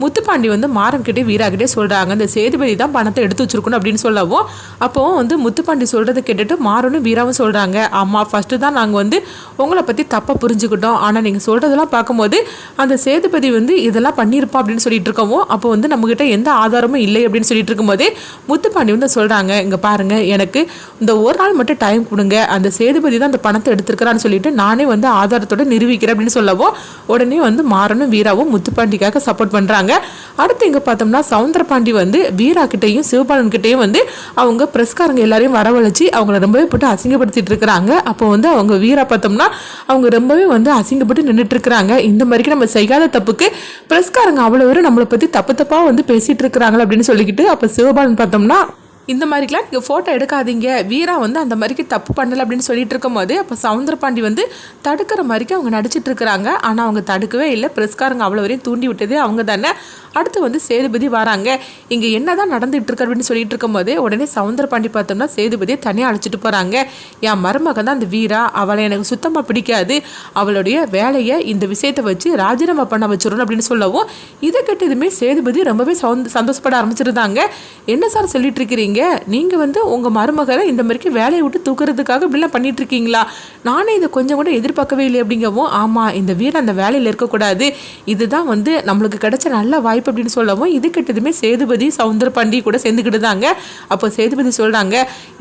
முத்துப்பாண்டி வந்து மாறன்கிட்டே வீராகிட்டே சொல்கிறாங்க இந்த சேதுபதி தான் பணத்தை எடுத்து வச்சிருக்கணும் அப்படின்னு சொல்லவும் அப்போவும் வந்து முத்துப்பாண்டி சொல்கிறத கேட்டுட்டு மாறனும் வீராவும் சொல்கிறாங்க ஆமாம் ஃபஸ்ட்டு தான் நாங்கள் வந்து உங்களை பற்றி தப்பாக புரிஞ்சுக்கிட்டோம். ஆனால் நீங்கள் சொல்கிறதெல்லாம் பார்க்கும்போது அந்த சேதுபதி வந்து இதெல்லாம் பண்ணியிருப்பா அப்படின்னு சொல்லிட்டு இருக்கவும் அப்போ வந்து நம்மக்கிட்ட எந்த ஆதாரமும் இல்லை அப்படின்னு சொல்லிட்டு இருக்கும்போதே முத்துப்பாண்டி வந்து சொல்கிறாங்க இங்கே பாருங்கள் எனக்கு இந்த ஒரு நாள் மட்டும் டைம் கொடுங்க. அந்த சேதுபதி தான் அந்த பணத்தை எடுத்துருக்கிறான்னு சொல்லிட்டு நானே வந்து ஆதாரத்தோட நிரூபிக்கிறேன் அப்படின்னு சொல்லவும் உடனே வந்து மாறனும் வீராவும் முத்துப்பாண்டிக்காக சப்போர்ட் பண்ணுறாங்க அடுத்து இங்கே பார்த்தோம்னா சவுந்தரபாண்டி வந்து வீரா கிட்டேயும் சிவபாலன் கிட்டேயும் வந்து அவங்க பிரஸ்காரங்க எல்லாரையும் வரவழைச்சி அவங்கள ரொம்பவே போட்டு அசிங்கப்படுத்திட்டு இருக்கிறாங்க. அப்போ வந்து அவங்க வீரா பார்த்தோம்னா அவங்க ரொம்பவே வந்து அசிங்கப்பட்டு நின்றுட்டு இருக்கிறாங்க. இந்த மாதிரிக்கு நம்ம செய்யாத தப்புக்கு பிரஸ்காரங்க அவ்வளோ பேரும் நம்மளை பற்றி தப்பு தப்பாக வந்து பேசிகிட்டு இருக்கிறாங்களா அப்படின்னு சொல்லிக்கிட்டு அப்போ சிவபாலன் பார்த்தோம்னா இந்த மாதிரிக்கெலாம் நீங்கள் ஃபோட்டோ எடுக்காதீங்க. வீரா வந்து அந்த மாதிரிக்கு தப்பு பண்ணலை அப்படின்னு சொல்லிட்டு இருக்கும்போது அப்போ சவுந்தரபாண்டி வந்து தடுக்கிற மாதிரிக்கு அவங்க நடிச்சிட்டு இருக்கிறாங்க. ஆனால் அவங்க தடுக்கவே இல்லை. பிரஸ்காரங்க அவ்வளோ வரையும் தூண்டி விட்டதே அவங்க தானே. அடுத்து வந்து சேதுபதி வராங்க. இங்கே என்ன தான் நடந்துகிட்டு இருக்கு அப்படின்னு சொல்லிட்டு இருக்கும்போது உடனே சவுந்தரபாண்டி பார்த்தோம்னா சேதுபதியை தனியாக அழைச்சிட்டு போகிறாங்க என் மருமகன் தான் அந்த வீரா. அவளை எனக்கு சுத்தமாக பிடிக்காது. அவளுடைய வேலையை இந்த விஷயத்தை வச்சு ராஜினாமா பண்ண வச்சிடணும் அப்படின்னு சொல்லவும் இதை கேட்டதுமே சேதுபதி ரொம்பவே சவுந்த் சந்தோஷப்பட ஆரம்பிச்சிருந்தாங்க. என்ன சார் சொல்லிட்டு இருக்கிறீங்க? நீங்கள் வந்து உங்கள் மருமகளை இந்த மாதிரிக்கு வேலையை விட்டு தூக்குறதுக்காக இப்படிலாம் பண்ணிகிட்ருக்கீங்களா நானே இதை கொஞ்சம் கூட எதிர்பார்க்கவே இல்லை அப்படிங்கவும் ஆமாம் இந்த வீரன் அந்த வேலையில் இருக்கக்கூடாது. இதுதான் வந்து நம்மளுக்கு கிடைச்ச நல்ல வாய்ப்பு அப்படின்னு சொல்லவும் இது கிட்டதுமே சேதுபதி சவுந்தரபாண்டி கூட சேர்ந்துக்கிட்டு தாங்க. அப்போ சேதுபதி சொல்கிறாங்க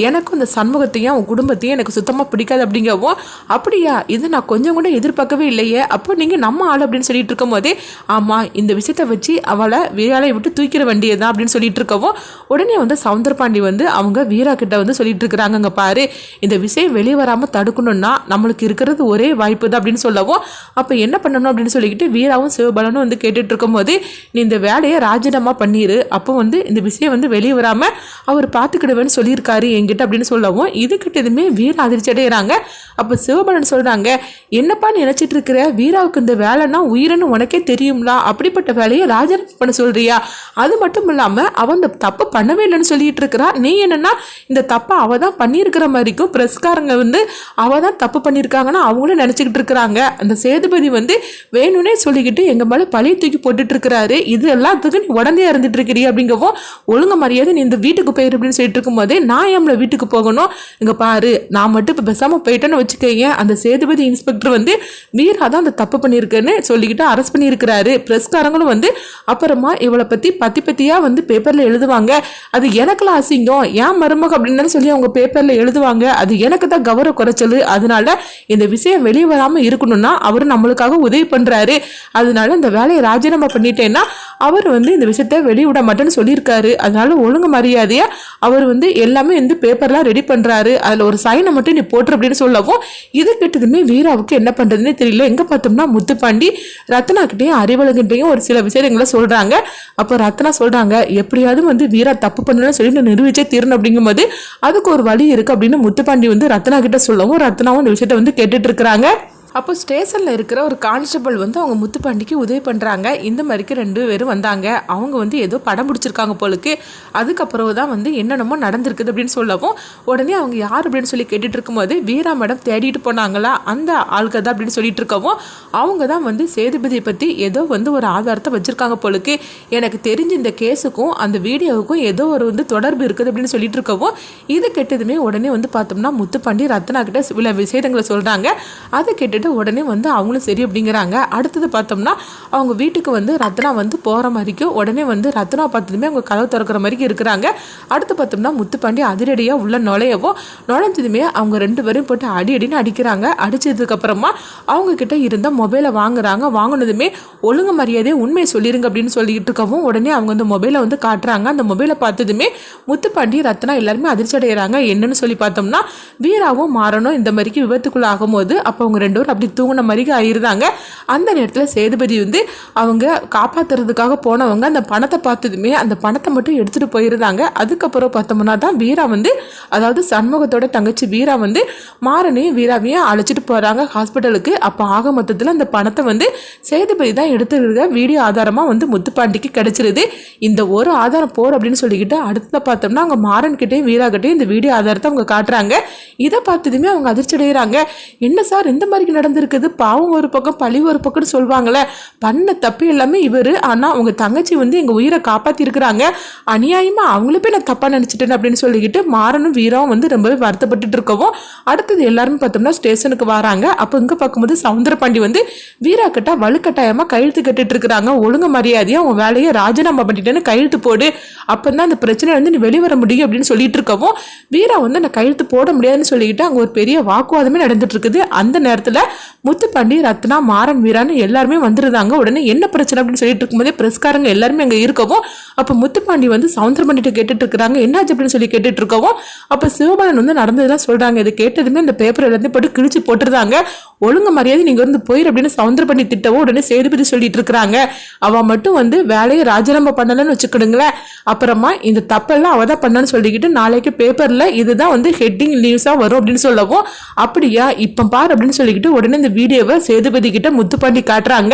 எனக்கும் இந்த சண்முகத்தையும் உன் குடும்பத்தையும் எனக்கு சுத்தமாக பிடிக்காது அப்படிங்கவும் அப்படியா இது நான் கொஞ்சம் கூட எதிர்பார்க்கவே இல்லையே. அப்போ நீங்கள் நம்ம ஆள் அப்படின்னு சொல்லிட்டு இருக்கும்போதே ஆமாம் இந்த விஷயத்தை வச்சு அவளை வேலையை விட்டு தூக்கிற வேண்டியதுதான் அப்படின்னு சொல்லிட்டு இருக்கவும் உடனே வந்து சவுந்தரபாண்டி வந்து அவங்க வீரா கிட்ட வந்து சொல்லிட்டு இருக்கிறாங்க பாரு. இந்த விஷயம் வெளியே வராமல் தடுக்கணும்னா நம்மளுக்கு இருக்கிறது ஒரே வாய்ப்பு தான் அப்படின்னு சொல்லவும் அப்போ என்ன பண்ணணும் அப்படின்னு சொல்லிக்கிட்டு வீராவும் சிவபலனும் வந்து கேட்டுட்டு இருக்கும்போது நீ இந்த வேலையை ராஜினாமா பண்ணிடு அப்போ வந்து இந்த விஷயம் வந்து வெளியே வராமல் அவர் பார்த்துக்கிடுவேன்னு சொல்லியிருக்காரு என்கிட்ட அப்படின்னு சொல்லவும் இது எதுவுமே வீரா அதிர்ச்சி அடைகிறாங்க அப்போ சிவபலன் சொல்கிறாங்க என்னப்பா நினச்சிட்டு இருக்கிற வீராவுக்கு இந்த வேலைன்னா உயிரன்னு உனக்கே தெரியும்லா. அப்படிப்பட்ட வேலையை ராஜினாமா பண்ண சொல்கிறியா அது மட்டும் இல்லாமல் அவன் அந்த தப்பு பண்ணவே இல்லைன்னு சொல்லிட்டு இருக்கிறா? நீ என்னன்னா இந்த தப்பை அவள் தான் பண்ணியிருக்கிற மாதிரிக்கும் பிரஸ்காரங்க வந்து அவள் தான் தப்பு பண்ணியிருக்காங்கன்னு அவங்களும் நினச்சிக்கிட்டு இருக்கிறாங்க. அந்த சேதுபதி வந்து வேணும்னே சொல்லிக்கிட்டு எங்கள் மேலே பழைய தூக்கி போட்டுட்டு இருக்கிறாரு இது எல்லாத்துக்கும் நீ உடனே இருந்துட்டு இருக்கிறீ அப்படிங்கவும் ஒழுங்க மரியாதை நீ இந்த வீட்டுக்கு போயிரு அப்படின்னு சொல்லிட்டு இருக்கும்போதே நான் எம்மளை வீட்டுக்கு போகணும்? இங்கே பாரு நான் மட்டும் இப்போ பெசாமல் போயிட்டேன்னு வச்சுக்கோங்க அந்த சேதுபதி இன்ஸ்பெக்டர் வந்து வீரா தான் அந்த தப்பு பண்ணியிருக்கேன்னு சொல்லிக்கிட்டு அரெஸ்ட் பண்ணியிருக்கிறாரு. பிரஸ்காரங்களும் வந்து அப்புறமா இவளை பற்றி பத்தி பத்தியாக வந்து பேப்பரில் எழுதுவாங்க. அது எனக்குலாம் அசிங்கம் ஏன் மருமக? அப்படின்னு சொல்லி அவங்க பேப்பரில் எழுதுவாங்க. அது எனக்கு தான் கௌரவ குறைச்சல். அதனால இந்த விஷயம் வெளியே வராமல் இருக்கணும்னா அவர் நம்மளுக்காக உதவி பண்ணுறாரு அதனால இந்த வேலையை ராஜினாமா பண்ணிட்டேன்னா அவர் வந்து இந்த விஷயத்த வெளியிட விட மாட்டேன்னு சொல்லியிருக்காரு. அதனால ஒழுங்கு மரியாதையா அவர் வந்து எல்லாமே வந்து பேப்பர்லாம் ரெடி பண்ணுறாரு அதில் ஒரு சைனை மட்டும் நீ போட்டுரு அப்படின்னு சொல்லவும் இது கிட்டதுமே வீராவுக்கு என்ன பண்ணுறதுன்னு தெரியல. எங்கே பார்த்தோம்னா முத்துப்பாண்டி ரத்னாக்கிட்டேயும் அறிவழகிட்டையும் ஒரு சில விஷயங்களை சொல்கிறாங்க அப்போ ரத்னா சொல்கிறாங்க எப்படியாவது வந்து வீரா தப்பு பண்ணணும்னு சொல்லி நிரூபிச்சே தீரணும் அப்படிங்கும்போது அதுக்கு ஒரு வழி இருக்குது அப்படின்னு முத்துப்பாண்டி வந்து ரத்னா கிட்ட சொல்லவும் ரத்னாவும் இந்த விஷயத்த வந்து கேட்டுட்டு இருக்கிறாங்க. அப்போ ஸ்டேஷனில் இருக்கிற ஒரு கான்ஸ்டபிள் வந்து அவங்க முத்துப்பாண்டிக்கு உதவி பண்ணுறாங்க இந்த மாதிரிக்கு ரெண்டு பேரும் வந்தாங்க. அவங்க வந்து ஏதோ படம் பிடிச்சிருக்காங்க போலுக்கு. அதுக்கப்புறம் தான் வந்து என்னென்னமோ நடந்திருக்குது அப்படின்னு சொல்லவும் உடனே அவங்க யார் அப்படின்னு சொல்லி கேட்டுட்டு இருக்கும்போது வீரா மேடம் தேடிட்டு போனாங்களா? அந்த ஆளுக்கு தான் அப்படின்னு சொல்லிட்டு இருக்கவும் அவங்க தான் வந்து சேதுபதியை பற்றி ஏதோ வந்து ஒரு ஆதாரத்தை வச்சுருக்காங்க போலுக்கு. எனக்கு தெரிஞ்ச இந்த கேஸுக்கும் அந்த வீடியோவுக்கும் ஏதோ ஒரு வந்து தொடர்பு இருக்குது அப்படின்னு சொல்லிட்டு இருக்கவும் இது கெட்டதுமே உடனே வந்து பார்த்தோம்னா முத்துப்பாண்டி ரத்னா கிட்ட சில விஷயங்களை சொல்கிறாங்க அதை கேட்டுட்டு உடனே வந்து அவங்களும் சரி அப்படிங்கிறாங்க. அடுத்தது பார்த்தோம்னா அவங்க வீட்டுக்கு வந்து ரத்னா வந்து போகிற மாதிரிக்கும் உடனே வந்து ரத்னா பார்த்ததுமே அவங்க கதவு திறக்கிற மாதிரி இருக்கிறாங்க. அடுத்து பார்த்தோம்னா முத்துப்பாண்டி அதிரடியாக உள்ள நுழையவும் நுழைஞ்சதுமே அவங்க ரெண்டு பேரும் போட்டு அடி அடின்னு அடிக்கிறாங்க. அடிச்சதுக்கப்புறமா அவங்க கிட்ட இருந்த மொபைலை வாங்குறாங்க. வாங்கினதுமே ஒழுங்கு மரியாதையை உண்மையை சொல்லிடுங்க அப்படின்னு சொல்லிட்டு இருக்கவும் உடனே அவங்க அந்த மொபைலை வந்து காட்டுறாங்க. அந்த மொபைலை பார்த்ததுமே முத்துப்பாண்டி ரத்னா எல்லாருமே அதிர்ச்சி அடைகிறாங்க என்னன்னு சொல்லி பார்த்தோம்னா வீராவும் மாறணும் இந்த மாதிரிக்கு விபத்துக்குள்ள ஆகும்போது அப்போ அவங்க ரெண்டு பேரும் எல்லாரும் அப்படி தூங்கின மாதிரி ஆயிருந்தாங்க. அந்த நேரத்தில் சேதுபதி வந்து அவங்க காப்பாற்றுறதுக்காக போனவங்க அந்த பணத்தை பார்த்ததுமே அந்த பணத்தை மட்டும் எடுத்துகிட்டு போயிருந்தாங்க. அதுக்கப்புறம் பார்த்தோம்னா தான் வீரா வந்து அதாவது சண்முகத்தோட தங்கச்சி வீரா வந்து மாறனையும் வீராவையும் அழைச்சிட்டு போகிறாங்க ஹாஸ்பிட்டலுக்கு. அப்போ ஆக மொத்தத்தில் அந்த பணத்தை வந்து சேதுபதி தான் எடுத்துருக்க வீடியோ ஆதாரமாக வந்து முத்துப்பாண்டிக்கு கிடச்சிருது. இந்த ஒரு ஆதாரம் போர் அப்படின்னு சொல்லிக்கிட்டு அடுத்ததை பார்த்தோம்னா அவங்க மாறன்கிட்டையும் வீராக்கிட்டையும் இந்த வீடியோ ஆதாரத்தை அவங்க காட்டுறாங்க. இதை பார்த்ததுமே அவங்க அதிர்ச்சி அடைகிறாங்க என்ன சார் இந்த மாதிரி நடந்திருக்குது. பாவம் ஒரு பக்கம் பழி ஒரு பக்கம்னு சொல்லுவாங்களே பண்ண தப்பு எல்லாமே இவர். ஆனால் அவங்க தங்கச்சி வந்து எங்கள் உயிரை காப்பாற்றிருக்கிறாங்க அநியாயமாக அவங்கள போய் நான் தப்பாக நினச்சிட்டேன் அப்படின்னு சொல்லிக்கிட்டு மாறனும் வீராவும் வந்து ரொம்பவே வருத்தப்பட்டுட்டு இருக்கவும் அடுத்தது எல்லாருமே பார்த்தோம்னா ஸ்டேஷனுக்கு வராங்க. அப்போ இங்கே பார்க்கும்போது சவுந்தரபாண்டி வந்து வீரா கிட்ட வலுக்கட்டாயமாக கையெழுத்து கட்டிட்டு இருக்கிறாங்க. ஒழுங்கு மரியாதையாக உன் வேலையை ராஜினாமா பண்ணிட்டேன்னு கையெழுத்து போடு. அப்போ தான் அந்த பிரச்சனை வந்து நீ வெளிவர முடியும் அப்படின்னு சொல்லிட்டு இருக்கவும் வீரா வந்து நான் கையெழுத்து போட முடியாதுன்னு சொல்லிக்கிட்டு அங்கே ஒரு பெரிய வாக்குவாதமே நடந்துட்டு இருக்குது. அந்த நேரத்தில் முத்துப்பாண்டி ரத்னா மாறன் வீரான்னு எல்லாருமே வந்துருந்தாங்க. உடனே என்ன பிரச்சனை அப்படின்னு சொல்லிட்டு இருக்கும்போதே பிரஸ்காரங்க எல்லாருமே அங்கே இருக்கவும் அப்போ முத்துப்பாண்டி வந்து சவுந்தரபாண்டிட்ட கேட்டுட்டு இருக்கிறாங்க. என்னாச்சு அப்படின்னு சொல்லி கேட்டுட்டு இருக்கவும் அப்போ சிவபாலன் வந்து நடந்ததெல்லாம் சொல்றாங்க. இது கேட்டதுமே இந்த பேப்பர் எல்லாத்தையும் போட்டு கிழிச்சு போட்டிருந்தாங்க. ஒழுங்கு மரியாதை நீங்க வந்து போயிரு அப்படின்னு சவுந்தரபாண்டி திட்டவும் உடனே சேதுபதி சொல்லிட்டு இருக்கிறாங்க. அவ மட்டும் வந்து வேலையை ராஜினாமா பண்ணலன்னு வச்சுக்கிடுங்களேன் அப்புறமா இந்த தப்பெல்லாம் அவள் தான் பண்ணன்னு சொல்லிக்கிட்டு நாளைக்கு பேப்பர்ல இதுதான் வந்து ஹெட்டிங் நியூஸா வரும் அப்படின்னு சொல்லவும் அப்படியா? இப்ப பாரு அப்படின்னு சொல்லிக்கிட்டு உடனே இந்த வீடியோவை சேதுபதி கிட்ட முத்துப்பாண்டி காட்டுறாங்க.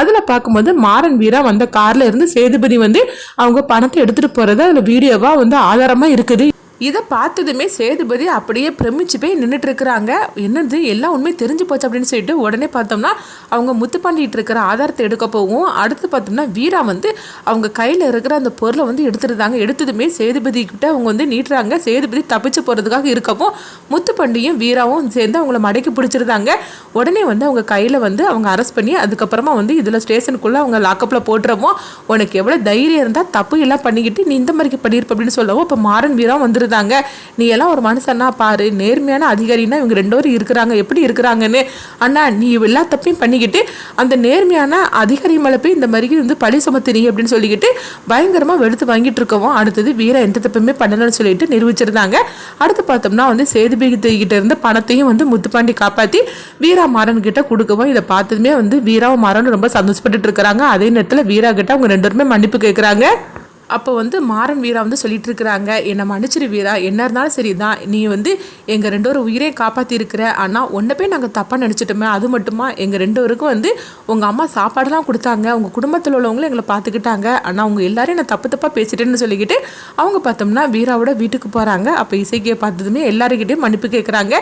அதில் பார்க்கும்போது மாறன் வீரா வந்த கார்ல இருந்து சேதுபதி வந்து அவங்க பணத்தை எடுத்துட்டு போறது அதுல வீடியோவா வந்து ஆதாரமா இருக்குது. இதை பார்த்ததுமே சேதுபதி அப்படியே பிரமிச்சு போய் நின்றுட்டு இருக்கிறாங்க என்னது எல்லாம் உண்மை தெரிஞ்சு போச்சு அப்படின்னு சொல்லிட்டு உடனே பார்த்தோம்னா அவங்க முத்து பண்ணிட்டு இருக்கிற ஆதாரத்தை எடுக்க போகும். அடுத்து பார்த்தோம்னா வீரா வந்து அவங்க கையில் இருக்கிற அந்த பொருளை வந்து எடுத்துருந்தாங்க எடுத்ததுமே சேதுபதி கிட்ட அவங்க வந்து நீட்டுறாங்க. சேதுபதி தப்பிச்சு போகிறதுக்காக இருக்கவும் முத்துப்பாண்டியும் வீராவும் சேர்ந்து அவங்கள மடக்கி பிடிச்சிருந்தாங்க. உடனே வந்து அவங்க கையில் வந்து அவங்க அரெஸ்ட் பண்ணி அதுக்கப்புறமா வந்து இதில் ஸ்டேஷனுக்குள்ளே அவங்க லாக்கப்பில் போட்டுறவும் உனக்கு எவ்வளோ தைரியம் இருந்தால் தப்பு எல்லாம் பண்ணிக்கிட்டு நீ இந்த மாதிரி பண்ணியிருப்ப அப்படின்னு சொல்லவும் இப்போ மாறன் வீரா தாங்க நீ எல்லாம் ஒரு மனுஷன்னா பாரு. நேர்மையான அதிகாரின்னா இவங்க ரெண்டு பேரும் இருக்கிறாங்க. எப்படி இருக்கிறாங்கன்னு? அண்ணா நீ எல்லா தப்பையும் பண்ணிக்கிட்டு அந்த நேர்மையான அதிகாரி மேலே போய் இந்த மாதிரி வந்து பழி சுமத்துறீங்க அப்படின்னு சொல்லிக்கிட்டு பயங்கரமாக வெளுத்து வாங்கிட்டு இருக்கவும் அடுத்தது வீர எந்த தப்புமே பண்ணலன்னு சொல்லிட்டு நிரூபிச்சிருந்தாங்க. அடுத்து பார்த்தோம்னா வந்து சேதுபதி கிட்ட இருந்த பணத்தையும் வந்து முத்துப்பாண்டி காப்பாற்றி வீரா மாறன் கிட்ட கொடுக்கவும் இதை பார்த்ததுமே வந்து வீராவும் மாறனும் ரொம்ப சந்தோஷப்பட்டுட்டு இருக்கிறாங்க. அதே நேரத்தில் வீரா கிட்ட அவங்க ரெண்டு பேருமே மன்னிப்பு கேட்குறாங்க அப்போ வந்து மாறன் வீரா வந்து சொல்லிட்டு இருக்கிறாங்க என்னை மன்னிச்சிரு வீரா. என்ன இருந்தாலும் சரி தான் நீ வந்து எங்கள் ரெண்டோரும் உயிரே காப்பாற்றிருக்கிற ஆனால் ஒன்றை போய் நாங்கள் தப்பாக நினச்சிட்டோமே. அது மட்டுமா? எங்கள் ரெண்டோருக்கும் வந்து உங்கள் அம்மா சாப்பாடுலாம் கொடுத்தாங்க. உங்கள் குடும்பத்தில் உள்ளவங்களும் எங்களை பார்த்துக்கிட்டாங்க. ஆனால் அவங்க எல்லாரையும் நான் தப்பு தப்பாக பேசிட்டேன்னு சொல்லிக்கிட்டு அவங்க பார்த்தோம்னா வீராவோட வீட்டுக்கு போகிறாங்க அப்போ இசைக்கியை பார்த்ததுமே எல்லாருக்கிட்டையும் மன்னிப்பு கேட்குறாங்க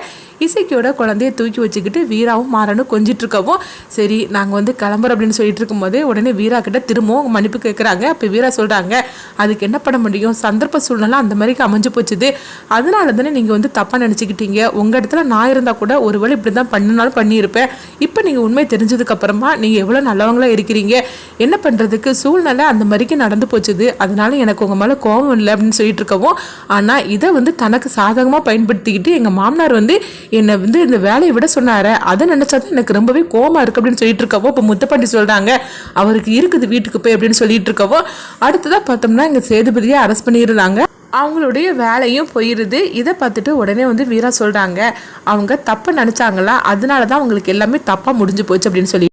இசைக்கியோட குழந்தைய தூக்கி வச்சுக்கிட்டு வீராவும் மாறனும் கொஞ்சிட்டு இருக்கவும் சரி நாங்கள் வந்து கிளம்புறோம். அப்படின்னு சொல்லிட்டு இருக்கும்போது உடனே வீரா கிட்ட திரும்பவும் மன்னிப்பு கேட்குறாங்க அப்போ வீரா சொல்கிறாங்க அதுக்கு என்ன பண்ண முடியும்? சந்தர்ப்ப சூழ்நிலை அந்த மாதிரிக்கு அமைஞ்சு போச்சுது. அதனால தானே நீங்கள் வந்து தப்பாக நினச்சிக்கிட்டீங்க. உங்கள் இடத்துல நான் இருந்தால் கூட ஒருவேளை இப்படி தான் பண்ணினாலும் பண்ணியிருப்பேன். இப்போ நீங்கள் உண்மை தெரிஞ்சதுக்கப்புறமா நீங்கள் எவ்வளோ நல்லவங்களா இருக்கிறீங்க? என்ன பண்ணுறதுக்கு சூழ்நிலை அந்த மாதிரிக்கு நடந்து போச்சுது. அதனால எனக்கு உங்கள் மேலே கோபம் இல்லை அப்படின்னு சொல்லிட்டு இருக்கவும் ஆனால் இதை வந்து தனக்கு சாதகமாக பயன்படுத்திக்கிட்டு எங்கள் மாமனார் வந்து என்னை வந்து இந்த வேலையை விட சொன்னார. அதை நினச்சா தான் எனக்கு ரொம்பவே கோவமா இருக்குது அப்படின்னு சொல்லிட்டு இருக்கவோ இப்போ முத்தப்பாண்டி சொல்கிறாங்க அவருக்கு இருக்குது வீட்டுக்கு போய் அப்படின்னு சொல்லிட்டு இருக்கவோ அடுத்ததாக பார்த்தோம்னா இங்கே சேதுபதியை அரெஸ்ட் பண்ணியிருந்தாங்க அவங்களுடைய வேலையும் போயிடுது இதை பார்த்துட்டு உடனே வந்து வீரா சொல்கிறாங்க அவங்க தப்பு நினச்சாங்களா? அதனால தான் அவங்களுக்கு எல்லாமே தப்பாக முடிஞ்சு போச்சு அப்படின்னு சொல்லி.